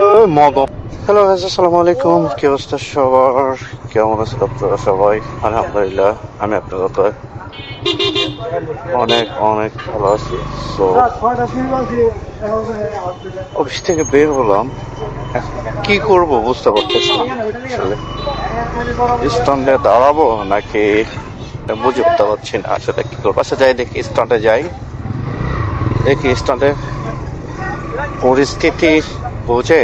Hello আসসালামু আলাইকুম। কি অবস্থা সবার? কেমন আছেন আপনারা সবাই? আলহামদুলিল্লাহ, আমি আপনাদের তো অনেক অনেক ভালো আছি। সো অফিস থেকে বের হলাম। কি করব বুঝতে পারতেছি আসলে। স্ট্যান্ডে দাঁড়াবো নাকি বুঝে উঠতে পারছি না আসলে কি করব। আচ্ছা যাই দেখি, স্ট্যান্ডে যাই। দেখি, স্ট্যান্ডে পরিস্থিতি বুঝে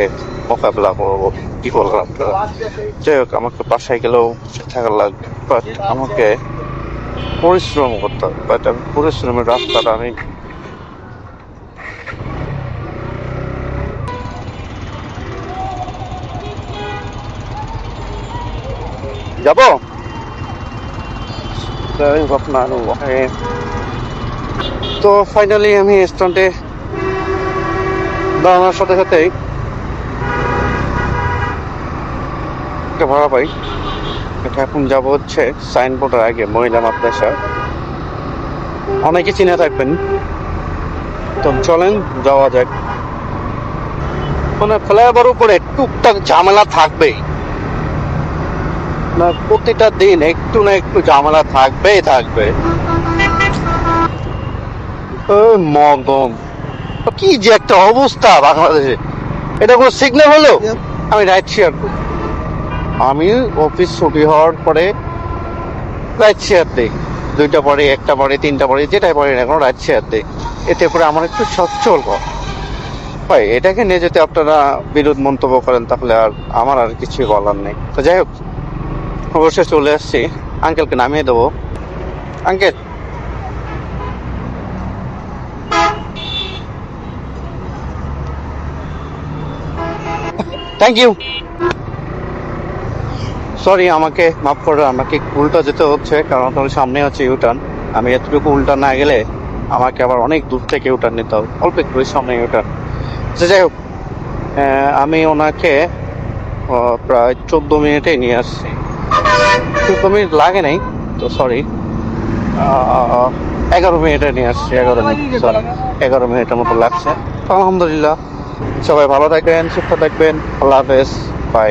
মোকাবেলা করব। কি আপনারা? যাই হোক, আমাকে বাসায় গেলেও থাকা লাগবে বাট আমাকে পরিশ্রম করতে হবে। বাট আমি পরিশ্রমের রাস্তাটা আমি যাব? তো ফাইনালি আমি স্ট্যান্ডে দাঁড়ানোর সাথে সাথেই একটা ভাড়া পাই এটা এখন যাব হচ্ছে সাইনবোর্ডের আগে মহিলা মাদ্রাসা। অনেকে চিনে থাকবেন। তো চলেন যাওয়া যাক। মানে ফ্লাইওভার উপরে টুকটাক ঝামেলা থাকবেই। না প্রতিটা দিন একটু না একটু ঝামেলা থাকবেই থাকবে। মগম কি যে একটা অবস্থা বাংলাদেশে। এটা কোনো সিগন্যাল হলো? আমি রাইট শেয়ার করি আমি অফিস ছুটি হওয়ার পরে রাইট শেয়ার দিই। দুইটা পরে একটা পরে তিনটা পরে যেটাই পরে না কোনো রাইট শেয়ার এতে করে আমার একটু সচ্ছল ভাই, এটাকে নিয়ে যদি আপনারা বিরোধ মন্তব্য করেন, তাহলে আর আমার আর কিছু বলার নেই। তো যাই হোক, অবশ্যই চলে আসছি। আঙ্কেলকে নামিয়ে দেবো। আঙ্কেল। থ্যাংক ইউ সরি আমাকে মাফ করে, আমাকে উল্টা যেতে হচ্ছে, কারণ তোমার সামনে হচ্ছে ইউটার্ন আমি এতটুকু উল্টা না গেলে আমাকে আবার অনেক দূর থেকে ইউটার্ন নিতে হবে। অল্প একটু সামনে ইউটার্ন আচ্ছা যাই হোক আমি ওনাকে প্রায় চোদ্দ মিনিটে নিয়ে আসছি। চোদ্দ মিনিট লাগে নাই, তো সরি এগারো মিনিটে নিয়ে আসছি, এগারো মিনিট সরি এগারো মিনিটের মতো লাগছে। আলহামদুলিল্লাহ। সবাই ভালো থাকবেন, সুস্থ থাকবেন। আল্লাহ হাফেজ। বাই